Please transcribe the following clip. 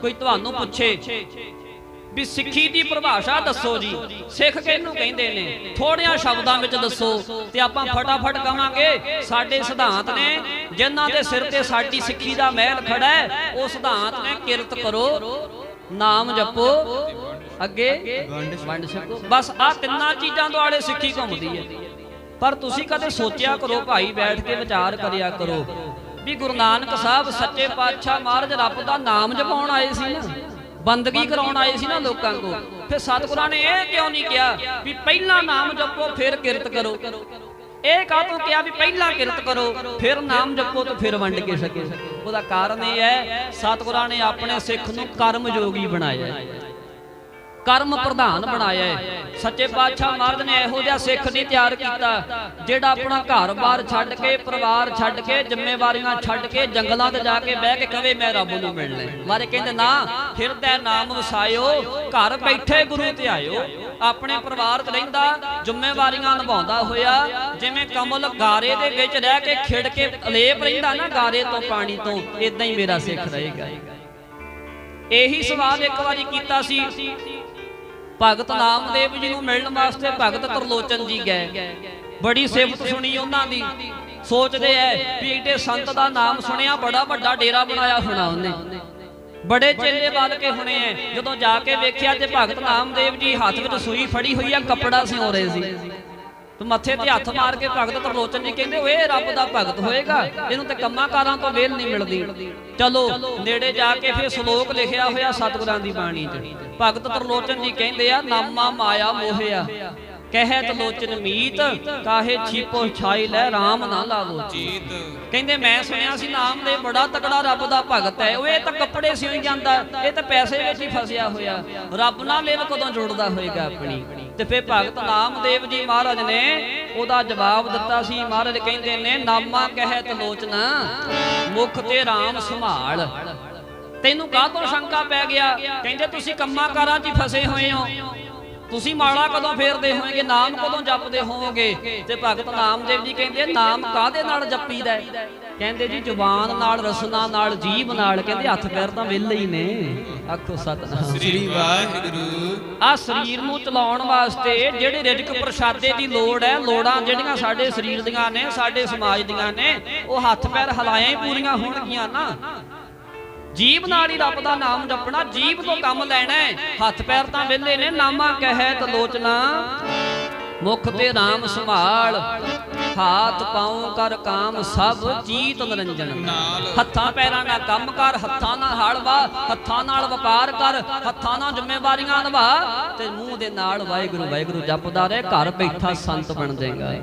ਕੋਈ ਤੁਹਾਨੂੰ ਪੁੱਛੇ ਵੀ ਸਿੱਖੀ ਦੀ ਪਰਿਭਾਸ਼ਾ ਦੱਸੋ ਜੀ। ਸਿੱਖ ਕਿਹਨੂੰ ਕਹਿੰਦੇ ਨੇ? ਥੋੜਿਆਂ ਸ਼ਬਦਾਂ ਵਿੱਚ ਦੱਸੋ ਤੇ ਆਪਾਂ ਫਟਾਫਟ ਕਵਾਂਗੇ, ਸਾਡੇ ਸਿਧਾਂਤ ਨੇ, ਜਿਨ੍ਹਾਂ ਦੇ ਸਿਰ ਤੇ ਸਾਡੀ ਸਿੱਖੀ ਦਾ ਮਹਿਲ ਖੜਾ ਹੈ, ਉਹ ਸਿਧਾਂਤ ਨੇ ਕਿਰਤ ਕਰੋ, ਨਾਮ ਜਪੋ, ਅੱਗੇ ਵੰਡ ਛਕੋ। ਬਸ ਆ ਤਿੰਨਾਂ ਚੀਜ਼ਾਂ ਦੁਆਲੇ ਸਿੱਖੀ ਘੁੰਮਦੀ ਹੈ। ਪਰ ਤੁਸੀਂ ਕਦੇ ਸੋਚਿਆ ਕਰੋ, ਭਾਈ ਬੈਠ ਕੇ ਵਿਚਾਰ ਕਰਿਆ ਕਰੋ ਵੀ ਗੁਰੂ ਨਾਨਕ ਸਾਹਿਬ ਸੱਚੇ ਪਾਤਸ਼ਾਹ ਮਹਾਰਾਜ ਰੱਬ ਦਾ ਨਾਮ ਜਪਾਉਣ ਆਏ ਸੀ ਨਾ, ਬੰਦਗੀ ਕਰਾਉਣ ਆਏ ਸੀ ਨਾ ਲੋਕਾਂ ਕੋ ਫਿਰ ਸਤਿਗੁਰਾਂ ਨੇ ਇਹ ਕਿਉਂ ਨਹੀਂ ਕਿਹਾ ਵੀ ਪਹਿਲਾਂ ਨਾਮ ਜਪੋ, ਫਿਰ ਕਿਰਤ ਕਰੋ? ਇਹ ਕਾਹਤੋਂ ਕਿਹਾ ਵੀ ਪਹਿਲਾਂ ਕਿਰਤ ਕਰੋ, ਫਿਰ ਨਾਮ ਜਪੋ ਤੇ ਫਿਰ ਵੰਡ ਕੇ ਸਕੋ ਉਹਦਾ ਕਾਰਨ ਇਹ ਹੈ, ਸਤਿਗੁਰਾਂ ਨੇ ਆਪਣੇ ਸਿੱਖ ਨੂੰ ਕਰਮ ਯੋਗੀ ਬਣਾਇਆ ਕਰਮ ਪ੍ਰਧਾਨ ਬਣਾਇਆ ਹੈ। ਸੱਚੇ ਪਾਤਸ਼ਾਹ ਮਹਾਰਾਜ ਨੇ ਇਹੋ ਜਿਹਾ ਸਿੱਖ ਨਹੀਂ ਤਿਆਰ ਕੀਤਾ। ਜਿਹੜਾ ਆਪਣਾ ਘਰ-ਬਾਰ ਛੱਡ ਕੇ ਪਰਿਵਾਰ ਛੱਡ ਕੇ ਜ਼ਿੰਮੇਵਾਰੀਆਂ ਛੱਡ ਕੇ ਜੰਗਲਾਂ ਤੇ ਜਾ ਕੇ ਬਹਿ ਕੇ ਕਵੇ ਮੈਂ ਰੱਬ ਨੂੰ ਮਿਲਣਾ। ਮਾਰੇ ਕਹਿੰਦੇ ਨਾ ਹਿਰਦੈ ਨਾਮ ਵਸਾਇਓ ਘਰ ਬੈਠੇ ਗੁਰੂ ਤੇ ਆਇਓ। ਆਪਣੇ ਪਰਿਵਾਰ 'ਚ ਰਹਿੰਦਾ ਜ਼ਿੰਮੇਵਾਰੀਆਂ ਨਿਭਾਉਂਦਾ ਹੋਇਆ। ਜਿਵੇਂ ਕਮਲ ਗਾਰੇ ਦੇ ਵਿੱਚ ਰਹਿ ਕੇ ਖਿੜ ਕੇ ਅਲੇਪ ਰਹਿੰਦਾ ਨਾ ਗਾਰੇ ਤੋਂ ਪਾਣੀ ਤੋਂ ਇਦਾਂ ਹੀ ਮੇਰਾ ਸਿੱਖ ਰਹੇਗਾ। ਇਹੀ ਸਵਾਲ ਇੱਕ ਵਾਰੀ ਕੀਤਾ ਸੀ ਭਗਤ ਨਾਮਦੇਵ ਜੀ ਨੂੰ ਮਿਲਣ ਵਾਸਤੇ ਭਗਤ ਤਰਲੋਚਨ ਜੀ ਗਏ। ਬੜੀ ਸਿਫਤ ਸੁਣੀ ਉਹਨਾਂ ਦੀ। ਸੋਚਦੇ ਐ ਵੀ ਏਡੇ ਸੰਤ ਦਾ ਨਾਮ ਸੁਣਿਆ, ਬੜਾ ਵੱਡਾ ਡੇਰਾ ਬਣਾਇਆ ਹੋਣਾ ਉਹਨੇ। ਬੜੇ ਚੇਲੇ ਵੱਲ ਕੇ ਹੋਣੇ ਐ। ਜਦੋਂ ਜਾ ਕੇ ਵੇਖਿਆ ਤੇ ਭਗਤ ਨਾਮਦੇਵ ਜੀ ਹੱਥ ਵਿੱਚ ਸੂਈ ਫੜੀ ਹੋਈ ਆ, ਕੱਪੜਾ ਸਿਉਂ ਰਹੇ ਸੀ। ਤੇ ਮੱਥੇ ਤੇ ਹੱਥ ਮਾਰ ਕੇ ਭਗਤ ਤਰਲੋਚਨ ਜੀ ਕਹਿੰਦੇ ਓਏ ਇਹ ਰੱਬ ਦਾ ਭਗਤ ਹੋਏਗਾ, ਇਹਨੂੰ ਤੇ ਕੰਮਾਂ ਕਾਰਾਂ ਤੋਂ ਵੇਲ ਨਹੀਂ ਮਿਲਦੀ। ਚਲੋ, ਨੇੜੇ ਜਾ ਕੇ ਫਿਰ ਸ਼ਲੋਕ ਲਿਖਿਆ ਹੋਇਆ ਸਤਿਗੁਰਾਂ ਦੀ ਬਾਣੀ 'ਚ। ਭਗਤ ਤਰਲੋਚਨ ਜੀ ਕਹਿੰਦੇ ਆ, ਨਾਮਾ ਮਾਇਆ ਮੋਹਿਆ। ਕਹਿਤ ਲੋਚਨ ਮੀਤ, ਕਾਹੇ ਛੀਪੋ ਛਾਈ ਲੈ RAM ਨਾ ਲਾਵੋ ਜੀਤ ਕਹਿੰਦੇ ਮੈਂ ਸੁਣਿਆ ਸੀ ਨਾਮ ਦੇ ਬੜਾ ਤਕੜਾ ਰੱਬ ਦਾ ਭਗਤ ਹੈ। ਉਹ ਇਹ ਤਾਂ ਕੱਪੜੇ ਸਿਉਂ ਜਾਂਦਾ। ਇਹ ਤਾਂ ਪੈਸੇ ਵਿੱਚ ਹੀ ਫਸਿਆ ਹੋਇਆ। ਰੱਬ ਨਾਲ ਲਿਵ ਕਦੋਂ ਜੁੜਦਾ ਹੋਏਗਾ ਆਪਣੀ? ਤੇ ਫਿਰ ਭਗਤ ਨਾਮਦੇਵ ਜੀ ਮਹਾਰਾਜ ਨੇ ਉਹਦਾ ਜਵਾਬ ਦਿੱਤਾ ਸੀ। ਮਹਾਰਾਜ ਕਹਿੰਦੇ ਨੇ, ਨਾਮਾ ਕਹਿਤ ਲੋਚਨਾ, ਮੁਖ ਤੇ RAM ਸੰਭਾਲ। ਤੈਨੂੰ ਕਾਹ ਤੋਂ ਸ਼ੰਕਾ ਪੈ ਗਿਆ? ਕਹਿੰਦੇ ਤੁਸੀਂ ਕੰਮਾਂ ਕਾਰਾਂ 'ਚ ਹੀ ਫਸੇ ਹੋਏ ਹੋ। ਤੁਸੀਂ ਮਾਲਾ ਕਦੋਂ ਫੇਰਦੇ ਹੋਵੋਗੇ ਨਾਮ ਕਦੋਂ ਜਪਦੇ ਹੋਵੋਗੇ? ਤੇ ਭਗਤ ਨਾਮਦੇਵ ਜੀ ਕਹਿੰਦੇ ਨਾਮ ਕਾਹਦੇ ਨਾਲ ਜਪੀਦਾ? ਕਹਿੰਦੇ ਜੀ ਜ਼ੁਬਾਨ ਨਾਲ ਰਸਨਾ ਨਾਲ ਜੀਭ ਨਾਲ ਕਹਿੰਦੇ ਹੱਥ ਪੈਰ ਤਾਂ ਵਿਹਲੇ ਹੀ ਨੇ। ਆਖੋ ਸਤਨਾਮ। ਸ੍ਰੀ ਵਾਹਿਗੁਰੂ। ਆ ਸਰੀਰ ਨੂੰ ਚਲਾਉਣ ਵਾਸਤੇ ਜਿਹੜੇ ਰਿਜਕ ਪ੍ਰਸ਼ਾਦੇ ਦੀ ਲੋੜ ਹੈ ਲੋੜਾਂ ਜਿਹੜੀਆਂ ਸਾਡੇ ਸਰੀਰ ਦੀਆਂ ਨੇ ਸਾਡੇ ਸਮਾਜ ਦੀਆਂ ਨੇ ਉਹ ਹੱਥ ਪੈਰ ਹਲਾਇਆ ਹੀ ਪੂਰੀਆਂ ਹੋਣਗੀਆਂ ਨਾ। ਜੀਬ ਨਾਲ ਹੀ ਰੱਬ ਦਾ ਨਾਮ ਜਪਣਾ, ਜੀਬ ਤੋਂ ਕੰਮ ਲੈਣਾ ਹੈ। ਹੱਥ ਪੈਰ ਤਾਂ ਵਿਹਲੇ ਨੇ, ਨਾਮਾ ਕਹਿ ਤਲੋਚਨਾ ਮੁਖ ਤੇ ਨਾਮ ਸੰਭਾਲ, ਹਾਥ ਪਾਉ ਕਰ ਕਾਮ ਸਭ ਜੀਤ ਨਿਰੰਜਨ। ਹੱਥਾਂ ਪੈਰਾਂ ਨਾਲ ਕੰਮ ਕਰ, ਹੱਥਾਂ ਨਾਲ ਹਲ ਵਾ, ਹੱਥਾਂ ਨਾਲ ਵਪਾਰ ਕਰ, ਹੱਥਾਂ ਨਾਲ ਜ਼ਿੰਮੇਵਾਰੀਆਂ ਨਿਭਾ। ਤੇ ਮੂੰਹ ਦੇ ਨਾਲ ਵਾਹਿਗੁਰੂ ਵਾਹਿਗੁਰੂ ਜਪਦਾ ਰਹੇ, ਘਰ ਬੈਠਾ ਸੰਤ ਬਣ ਜਾਏਗਾ।